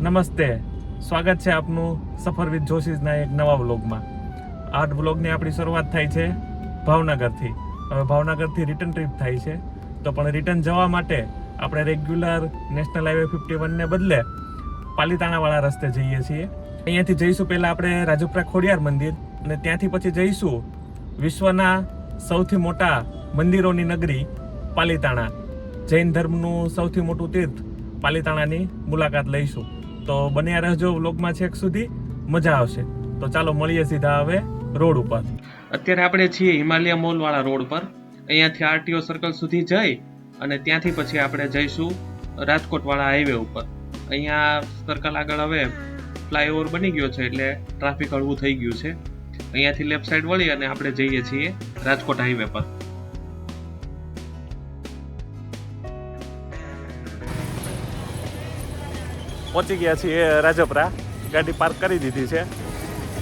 નમસ્તે. સ્વાગત છે આપનું સફર વિથ જોશીઝના એક નવા વ્લોગમાં. આ વ્લોગની આપણી શરૂઆત થાય છે ભાવનગરથી. હવે ભાવનગરથી રિટર્ન ટ્રીપ થાય છે. તો પણ રિટર્ન જવા માટે આપણે રેગ્યુલર નેશનલ હાઈવે ફિફ્ટી વનને બદલે પાલીતાણાવાળા રસ્તે જઈએ છીએ. અહીંયાથી જઈશું પહેલાં આપણે રાજપરા ખોડિયાર મંદિર અને ત્યાંથી પછી જઈશું વિશ્વના સૌથી મોટા મંદિરોની નગરી પાલીતાણા. જૈન ધર્મનું સૌથી મોટું તીર્થ પાલીતાણાની મુલાકાત લઈશું. તો બન્યા રહેજો વ્લોગમાં છેક સુધી. મજા આવશે. તો ચાલો મળીએ સીધા હવે રોડ ઉપર. અત્યારે આપણે છીએ હિમાલય મોલ વાળા રોડ પર. અહીંયાથી આરટીઓ સર્કલ સુધી જઈ અને ત્યાંથી પછી આપણે જઈશું રાજકોટ વાળા હાઈવે ઉપર. અહીંયા સર્કલ આગળ હવે ફ્લાયઓવર બની ગયો છે એટલે ટ્રાફિક હળવું થઈ ગયું છે. અહીંયાથી લેફ્ટ સાઈડ વળી અને આપણે જઈએ છીએ રાજકોટ હાઈવે પર. પહોંચી ગયા છીએ રાજપરા. ગાડી પાર્ક કરી દીધી છે.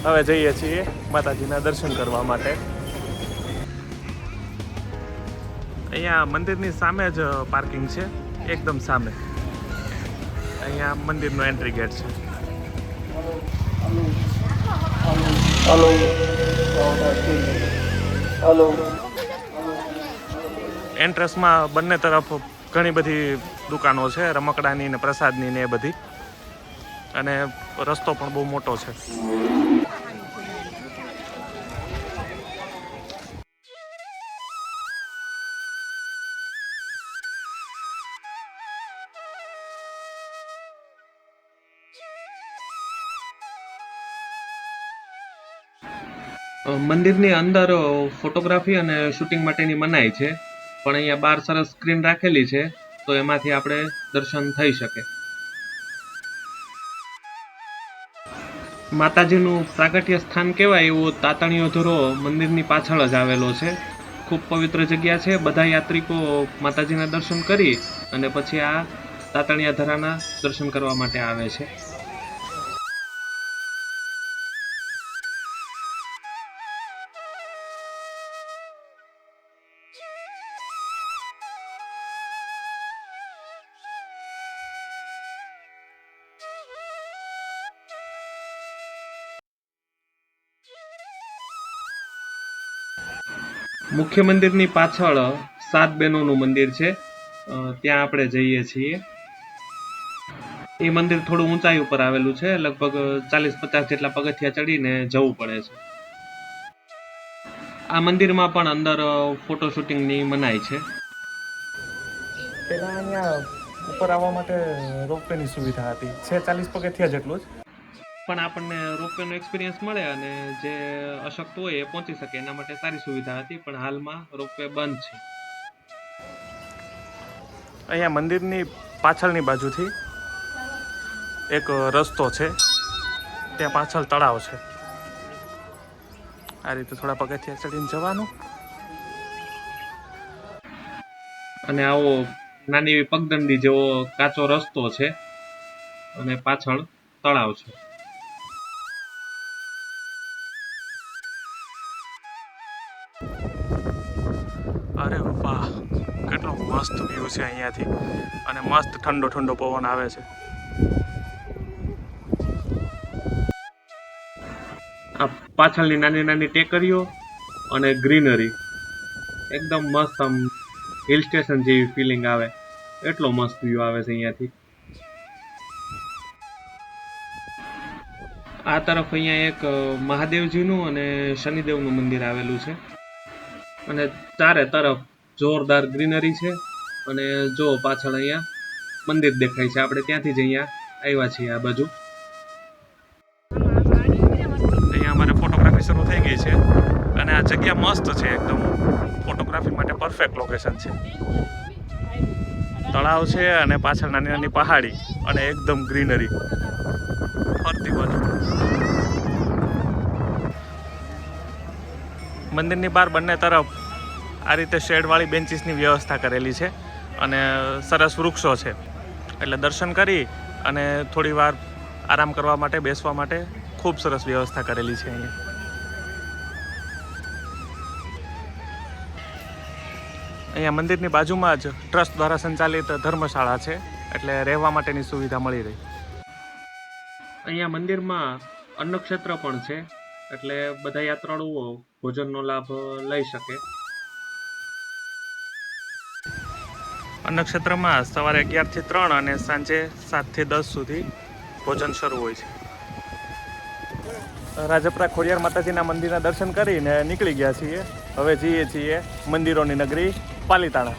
હવે જઈએ છીએ માતાજીના દર્શન કરવા માટે. અહીંયા મંદિરની સામે જ પાર્કિંગ છે. એકદમ સામે. અહીંયા મંદિરનો એન્ટ્રી ગેટ છે. હલો હલો એન્ટ્રન્સમાં બંને તરફ ઘણી બધી દુકાનો છે, રમકડાની ને પ્રસાદની ને એ બધી. અને રસ્તો પણ બહુ મોટો છે. મંદિરની અંદર ફોટોગ્રાફી અને શૂટિંગ માટેની મનાઈ છે. પણ અહીંયા બહાર સરસ સ્ક્રીન રાખેલી છે, તો એમાંથી આપણે દર્શન થઈ શકે. માતાજીનું પ્રાગટ્ય સ્થાન કહેવાય એવો તાતણીયો ધોરો મંદિરની પાછળ જ આવેલો છે. ખૂબ પવિત્ર જગ્યા છે. બધા યાત્રિકો માતાજીના દર્શન કરી અને પછી આ તાતણિયા ધરાના દર્શન કરવા માટે આવે છે. મુખ્ય મંદિરની પાછળ સાત બહેનોનું મંદિર છે. ત્યાં આપણે જઈએ છીએ. એ મંદિર થોડું ઊંચાઈ ઉપર આવેલું છે. લગભગ ચાલીસ પચાસ જેટલા પગથિયા ચડીને જવું પડે છે. આ મંદિરમાં પણ અંદર ફોટો શૂટિંગની મનાઈ છે. પેલા અહીંયા ઉપર આવવા માટે રોપવેની સુવિધા હતી. છે ચાલીસ પગથિયા જેટલું જ. પણ આપણને રોપવેનો એક્સપિરિયન્સ મળે અને જે અશક્ત હોય એ પહોંચી શકે. એના માટે સારી સુવિધા હતી પણ હાલમાં રોપવે બંધ છે. અહીંયા મંદિરની પાછળની બાજુથી એક રસ્તો છે. ત્યાં પાછળ તળાવ છે. આ રીતે થોડા પગથિયા ચડીને જવાનું. અને આવો નાની એવી પગદંડી જેવો કાચો રસ્તો છે અને પાછળ તળાવ છે. અરે કેટલો મસ્ત વ્યૂ છે અહીંયાથી. અને મસ્ત ઠંડો ઠંડો પવન આવે છે. આ પાછળની નાની નાની ટેકરીઓ અને ગ્રીનરી. એકદમ મસ્ત આમ હિલ સ્ટેશન જેવી ફિલિંગ આવે. એટલો મસ્ત વ્યૂ આવે છે અહીંયાથી. આ તરફ અહીંયા એક મહાદેવજીનું અને શનિદેવનું મંદિર આવેલું છે. અને ચારે તરફ જોરદાર ગ્રીનરી છે. અને જો પાછળ અહીંયા મંદિર દેખાય છે. આપણે ત્યાંથી જ અહીંયા આવ્યા છીએ આ બાજુ. અહીંયા અમારે ફોટોગ્રાફી શરૂ થઈ ગઈ છે. અને આ જગ્યા મસ્ત છે એકદમ. ફોટોગ્રાફી માટે પરફેક્ટ લોકેશન છે. તળાવ છે અને પાછળ નાની નાની પહાડી અને એકદમ ગ્રીનરી ફરતી બાજુ મંદિરની બહાર બંને તરફ આ રીતે શેડવાળી બેન્ચીસની વ્યવસ્થા કરેલી છે અને સરસ વૃક્ષો છે. એટલે દર્શન કરી અને થોડી વાર આરામ કરવા માટે, બેસવા માટે ખૂબ સરસ વ્યવસ્થા કરેલી છે અહીંયા. અહીંયા મંદિરની બાજુમાં જ ટ્રસ્ટ દ્વારા સંચાલિત ધર્મશાળા છે, એટલે રહેવા માટેની સુવિધા મળી રહી. અહીંયા મંદિરમાં અન્નક્ષેત્ર પણ છે, એટલે બધા યાત્રાળુઓ ભોજનનો લાભ લઈ શકે. અન્નક્ષેત્રમાં સવારે અગિયારથી ત્રણ અને સાંજે સાતથી દસ સુધી ભોજન શરૂ હોય છે. રાજપરા ખોડિયાર માતાજીના મંદિરના દર્શન કરીને નીકળી ગયા છીએ. હવે જઈએ છીએ મંદિરોની નગરી પાલીતાણા.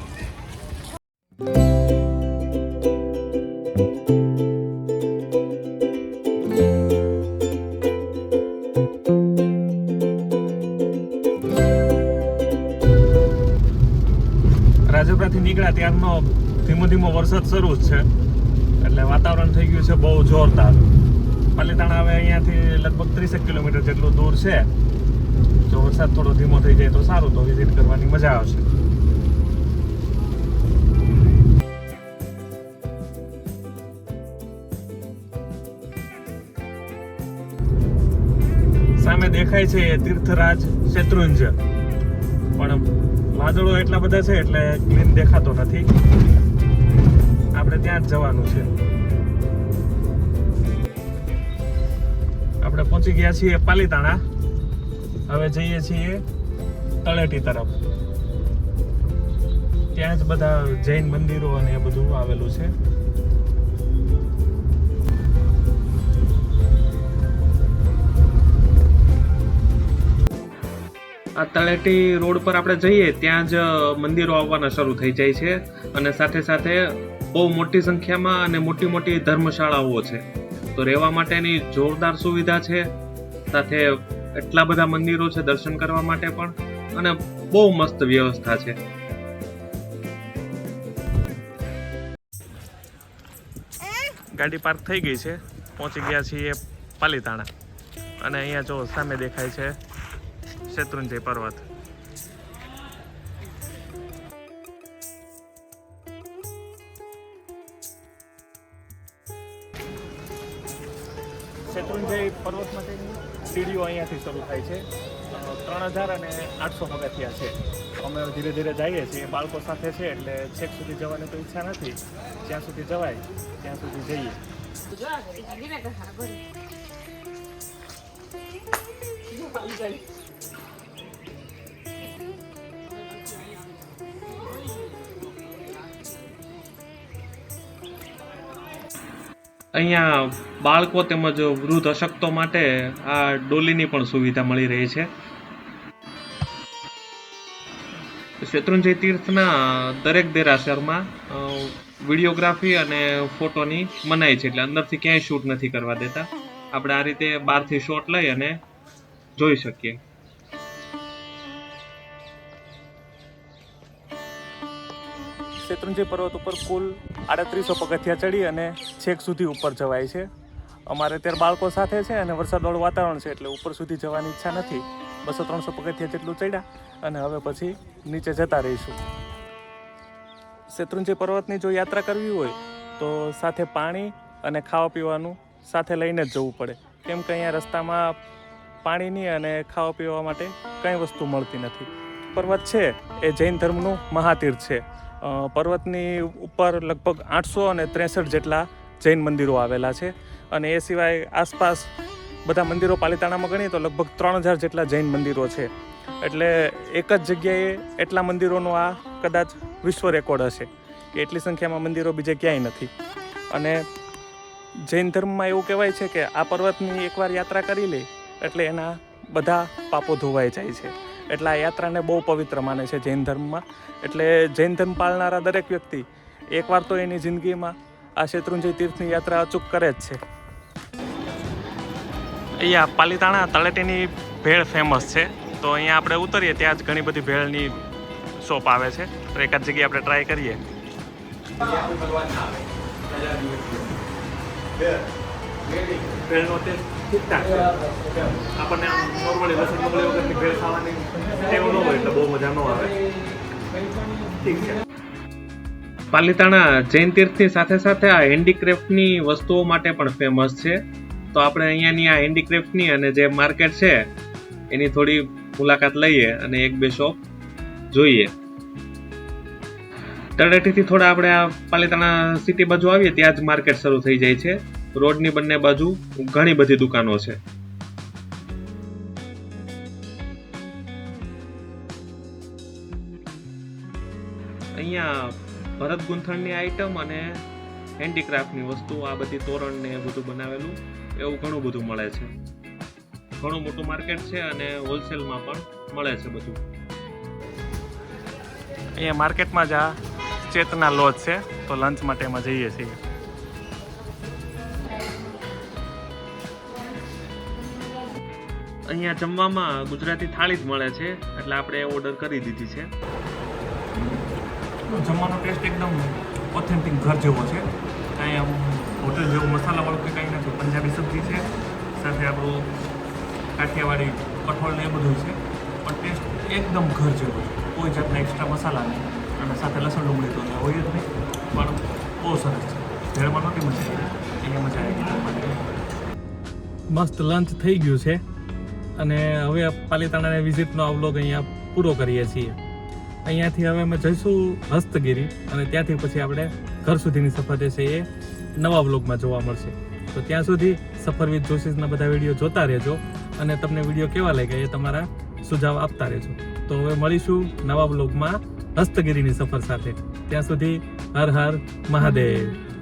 નીકળ્યા ધીમો ધીમો વરસાદ શરૂ જ છે. એટલે વાતાવરણ થઈ ગયું છે બહુ જોરદાર. પાલીતાણા હવે અહીંયાથી લગભગ ત્રીસેક કિલોમીટર જેટલું દૂર છે. જો વરસાદ થોડો ધીમો થઈ જાય તો સારું, તો વિઝિટ કરવાની મજા આવશે. સામે દેખાય છે તીર્થરાજ શેત્રુંજ. પણ વાદળો એટલા બધા છે એટલે ક્લીન દેખાતો નથી. આપણે ત્યાં જ જવાનું છે. આપણે પહોંચી ગયા છીએ પાલીતાણા. હવે જઈએ છીએ તળેટી તરફ. ત્યાં જ બધા જૈન મંદિરો અને એ બધું આવેલું છે. આ તળેટી રોડ પર આપણે જઈએ, ત્યાં જ મંદિરો આવવાના શરૂ થઈ જાય છે. અને સાથે સાથે બહુ મોટી સંખ્યામાં અને મોટી મોટી ધર્મશાળાઓ છે. તો રહેવા માટેની જોરદાર સુવિધા છે. સાથે એટલા બધા મંદિરો છે દર્શન કરવા માટે પણ. અને બહુ મસ્ત વ્યવસ્થા છે. ગાડી પાર્ક થઈ ગઈ છે. પહોંચી ગયા છીએ પાલીતાણા. અને અહીંયા જો સામે દેખાય છે શેત્રુંજય પર્વત. શેત્રુંજય પર્વત સીડીઓ અહીંયાથી શરૂ થાય છે. ત્રણ હજાર અને આઠસો પગથિયા છે. અમે ધીરે ધીરે જઈએ છીએ. બાળકો સાથે છે એટલે છેક સુધી જવાની તો ઈચ્છા નથી. જ્યાં સુધી જવાય, ત્યાં સુધી જઈએ. અહીંયા બાળકો તેમજ વૃદ્ધ અશક્તો માટે આ ડોલીની પણ સુવિધા મળી રહી છે. શેત્રુંજય તીર્થના દરેક દેરાસરમાં વિડીયોગ્રાફી અને ફોટોની મનાઈ છે એટલે અંદરથી ક્યાંય શૂટ નથી કરવા દેતા. આપણે આ રીતે બહારથી શોટ લઈ અને જોઈ શકીએ. શેત્રુંજય પર્વત ઉપર કુલ આડત્રીસો પગથિયા ચડી અને છેક સુધી ઉપર જવાય છે. અમારે અત્યારે બાળકો સાથે છે અને વરસાદવાળું વાતાવરણ છે એટલે ઉપર સુધી જવાની ઈચ્છા નથી. બસો ત્રણસો પગથિયા જેટલું ચડ્યા અને હવે પછી નીચે જતા રહીશું. શેત્રુંજય પર્વતની જો યાત્રા કરવી હોય તો સાથે પાણી અને ખાવા પીવાનું સાથે લઈને જ જવું પડે. કેમ કે અહીંયા રસ્તામાં પાણીની અને ખાવા પીવા માટે કંઈ વસ્તુ મળતી નથી. પર્વત છે એ જૈન ધર્મનું મહાતીર્થ છે. પર્વતની ઉપર લગભગ આઠસો અને ત્રેસઠ જેટલા જૈન મંદિરો આવેલા છે. અને એ સિવાય આસપાસ બધા મંદિરો પાલિતાણામાં ગણીએ તો લગભગ ત્રણ હજાર જેટલા જૈન મંદિરો છે. એટલે એક જ જગ્યાએ એટલા મંદિરોનો આ કદાચ વિશ્વ રેકોર્ડ હશે. કે એટલી સંખ્યામાં મંદિરો બીજે ક્યાંય નથી. અને જૈન ધર્મમાં એવું કહેવાય છે કે આ પર્વતની એકવાર યાત્રા કરી લે એટલે એના બધા પાપો ધોવાઈ જાય છે. એટલે આ યાત્રાને બહુ પવિત્ર માને છે જૈન ધર્મમાં. એટલે જૈન ધર્મ પાળનારા દરેક વ્યક્તિ એકવાર તો એની જિંદગીમાં આ શેત્રુંજય તીર્થની યાત્રા અચૂક કરે જ છે. અહીંયા પાલીતાણા તળેટીની ભેળ ફેમસ છે. તો અહીંયા આપણે ઉતરીએ ત્યાં જ ઘણી બધી ભેળની શોપ આવે છે. તો એકાદ જગ્યાએ આપણે ટ્રાય કરીએ. આપણને આમ નોર્મલી લસણ મગળી વગરની ભેળ ખાવાની છે. પાલીતાણા જૈન તીર્થની સાથે સાથે આ હેન્ડીક્રાફ્ટની વસ્તુઓ માટે પણ ફેમસ છે. તો આપણે અહીંયાની આ હેન્ડીક્રાફ્ટની અને જે માર્કેટ છે, એની થોડી મુલાકાત લઈએ અને એક બે શોપ જોઈએ. તળેટીથી થોડા આપણે આ પાલિતાણા સિટી બાજુ આવીએ, ત્યાં જ માર્કેટ શરૂ થઈ જાય છે. રોડની બંને બાજુ ઘણી બધી દુકાનો છે. અહીંયા ભરત ગૂંથણની આઈટમ અને હેન્ડીક્રાફ્ટની વસ્તુ, આ બધી તોરણ ને એ બધું બનાવેલું. એવું ઘણું બધું મળે છે. ઘણું મોટું માર્કેટ છે અને હોલસેલમાં પણ મળે છે બધું. અહીંયા માર્કેટમાં જ આ ચેતના લોજ છે, તો લંચ માટે એમાં જઈએ છીએ. અહીંયા જમવામાં ગુજરાતી થાળી જ મળે છે, એટલે આપણે ઓર્ડર કરી દીધી છે. જમવાનો ટેસ્ટ એકદમ ઓથેન્ટિક ઘર જેવો છે. કાંઈ આમ હોટલ જેવું મસાલાવાળું કે કાંઈ નથી, પંજાબી સબ્જી છે. સાથે આપણું કાઠિયાવાડી કઠોળ ને એ બધું છે. પણ ટેસ્ટ એકદમ ઘર જેવો છે. કોઈ જાતના એક્સ્ટ્રા મસાલા નહીં. અને સાથે લસણ ડુંગળી તો હોય જ નહીં. પણ બહુ સરસ છે. ભેળમાં નહોતી મજા આવી અહીંયા મજા આવી ગઈ મસ્ત લંચ થઈ ગયું છે. અને હવે પાલીતાણાને વિઝિટનો આ અહીંયા પૂરો કરીએ છીએ. અહીંયાથી હવે અમે જઈશું હસ્તગીરી અને ત્યાંથી પછી આપણે ઘર સુધીની સફર જે છે એ નવા બ્લોગમાં જોવા મળશે. તો ત્યાં સુધી સફર વિથ જોશીસના બધા વીડિયો જોતા રહેજો અને તમને વીડિયો કેવા લાગ્યા એ તમારા સુઝાવ આપતા રહેજો. તો હવે મળીશું નવા બ્લોગમાં હસ્તગીરીની સફર સાથે. ત્યાં સુધી હર હર મહાદેવ.